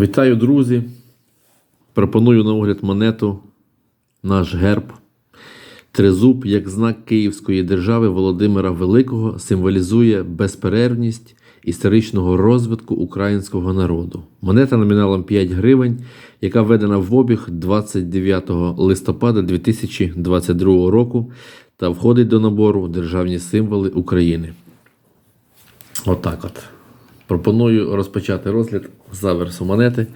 Вітаю, друзі! Пропоную на огляд монету наш герб. Тризуб, як знак Київської держави Володимира Великого, символізує безперервність історичного розвитку українського народу. Монета номіналом 5 гривень, яка введена в обіг 29 листопада 2022 року та входить до набору Державні символи України. Отак от. Пропоную розпочати розгляд заверсу монети.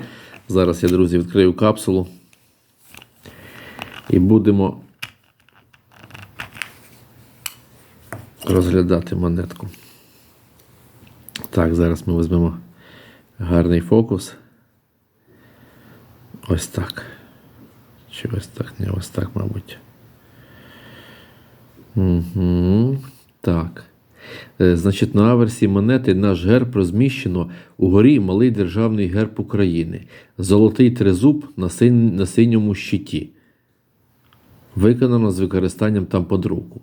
Зараз я, друзі, відкрию капсулу. І будемо розглядати монетку. Так, зараз ми візьмемо гарний фокус. Ось так. Чи ось так? Не ось так, мабуть. Угу. Так. Е, Значить, на аверсі монети наш герб розміщено угорі малий державний герб України. Золотий тризуб на, син... на синьому щиті. Виконано з використанням тамподруку.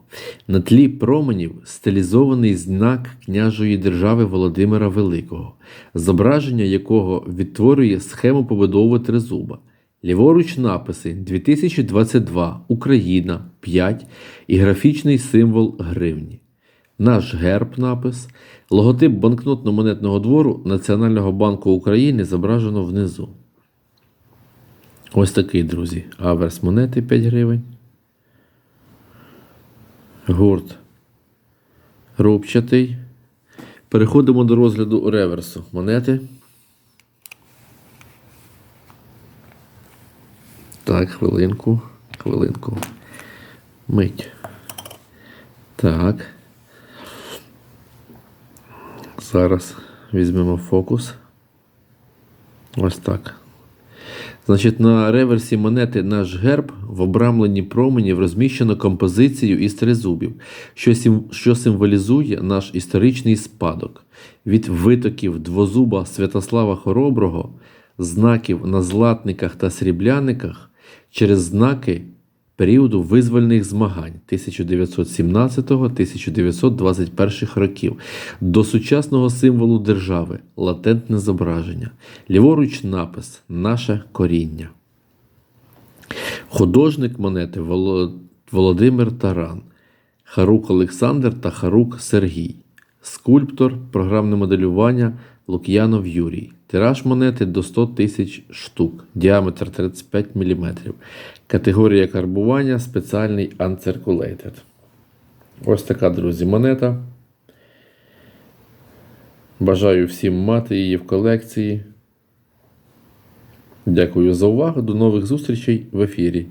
На тлі променів стилізований знак княжої держави Володимира Великого, зображення якого відтворює схему побудови тризуба. Ліворуч написи 2022 Україна 5 і графічний символ гривні. Наш герб напис, логотип банкнотно-монетного двору Національного банку України зображено внизу. Ось такий, друзі, аверс монети 5 гривень. Гурт рубчатий. Переходимо до розгляду реверсу монети. Так, хвилинку, хвилинку. Мить. Так. Зараз візьмемо фокус. Ось так. Значить, на реверсі монети наш герб в обрамленні променів розміщено композицію із тризубів, що, сим, що символізує наш історичний спадок від витоків двозуба Святослава Хороброго, знаків на златниках та срібляниках через знаки періоду визвольних змагань 1917-1921 років до сучасного символу держави латентне зображення, ліворуч напис Наше коріння. Художник монети Володимир Таран, Харук Олександр та Харук Сергій, скульптор, програмне моделювання Лук'янов Юрій. Тираж монети до 100 тисяч штук, діаметр 35 мм. Категорія карбування спеціальний Uncirculated. Ось така, друзі, монета. Бажаю всім мати її в колекції. Дякую за увагу. До нових зустрічей в ефірі.